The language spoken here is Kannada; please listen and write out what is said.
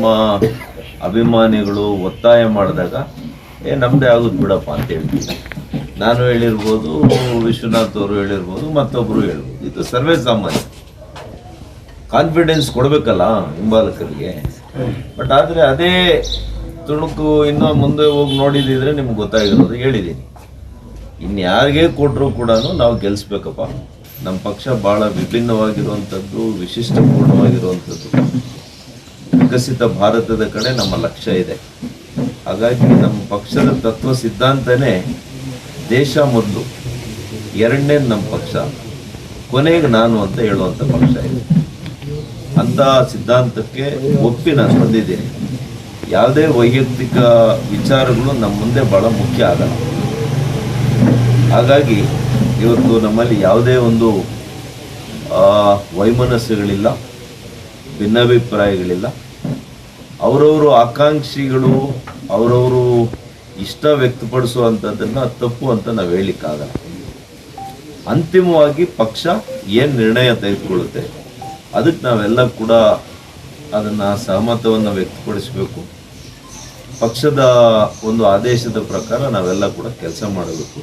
ನಮ್ಮ ಅಭಿಮಾನಿಗಳು ಒತ್ತಾಯ ಮಾಡಿದಾಗ, ಏ ನಮ್ಮದೇ ಆಗೋದು ಬಿಡಪ್ಪ, ಅಂತ ಹೇಳ್ತೀನಿ ನಾನು ಹೇಳಿರ್ಬೋದು, ವಿಶ್ವನಾಥ್ ಅವರು ಹೇಳಿರ್ಬೋದು ಮತ್ತೊಬ್ಬರು ಹೇಳ್ಬೋದು. ಇದು ಸರ್ವೇ ಸಾಮಾನ್ಯ. ಕಾನ್ಫಿಡೆನ್ಸ್ ಕೊಡಬೇಕಲ್ಲ ಹಿಂಬಾಲಕರಿಗೆ. ಬಟ್ ಆದರೆ ಅದೇ ತುಣುಕು ಇನ್ನೂ ಮುಂದೆ ಹೋಗಿ ನೋಡಿದಿದ್ರೆ ನಿಮ್ಗೆ ಗೊತ್ತಾಗಿರೋದು ಹೇಳಿದ್ದೀನಿ. ಇನ್ಯಾರಿಗೆ ಕೊಟ್ಟರು ಕೂಡ ನಾವು ಗೆಲ್ಲಿಸ್ಬೇಕಪ್ಪ ನಮ್ಮ ಪಕ್ಷ ಭಾಳ ವಿಭಿನ್ನವಾಗಿರುವಂಥದ್ದು, ವಿಶಿಷ್ಟಪೂರ್ಣವಾಗಿರುವಂಥದ್ದು. ವಿಕಸಿತ ಭಾರತದ ಕಡೆ ನಮ್ಮ ಲಕ್ಷ್ಯ ಇದೆ. ಹಾಗಾಗಿ ನಮ್ಮ ಪಕ್ಷದ ತತ್ವ ಸಿದ್ಧಾಂತನೇ ದೇಶ ಮೊದಲು, ಎರಡನೇ ನಮ್ಮ ಪಕ್ಷ, ಕೊನೆಗೆ ನಾನು ಅಂತ ಹೇಳುವಂಥ ಪಕ್ಷ ಇದೆ. ಅಂತ ಸಿದ್ಧಾಂತಕ್ಕೆ ಒಪ್ಪಿ ನಾನು ಬಂದಿದ್ದೀನಿ. ಯಾವುದೇ ವೈಯಕ್ತಿಕ ವಿಚಾರಗಳು ನಮ್ಮ ಮುಂದೆ ಬಹಳ ಮುಖ್ಯ ಆಗಲ್ಲ. ಹಾಗಾಗಿ ಇವತ್ತು ನಮ್ಮಲ್ಲಿ ಯಾವುದೇ ಒಂದು ವೈಮನಸ್ಸುಗಳಿಲ್ಲ, ಭಿನ್ನಾಭಿಪ್ರಾಯಗಳಿಲ್ಲ. ಅವರವರು ಆಕಾಂಕ್ಷಿಗಳು, ಅವರವರು ಇಷ್ಟ ವ್ಯಕ್ತಪಡಿಸುವಂಥದ್ದನ್ನು ತಪ್ಪು ಅಂತ ನಾವು ಹೇಳಿಕ್ಕಾಗಲ್ಲ. ಅಂತಿಮವಾಗಿ ಪಕ್ಷ ಏನು ನಿರ್ಣಯ ತೆಗೆದುಕೊಳ್ಳುತ್ತೆ, ಅದಕ್ಕೆ ನಾವೆಲ್ಲ ಕೂಡ ಅದನ್ನು ಸಹಮತವನ್ನು ವ್ಯಕ್ತಪಡಿಸಬೇಕು. ಪಕ್ಷದ ಒಂದು ಆದೇಶದ ಪ್ರಕಾರ ನಾವೆಲ್ಲ ಕೂಡ ಕೆಲಸ ಮಾಡಬೇಕು.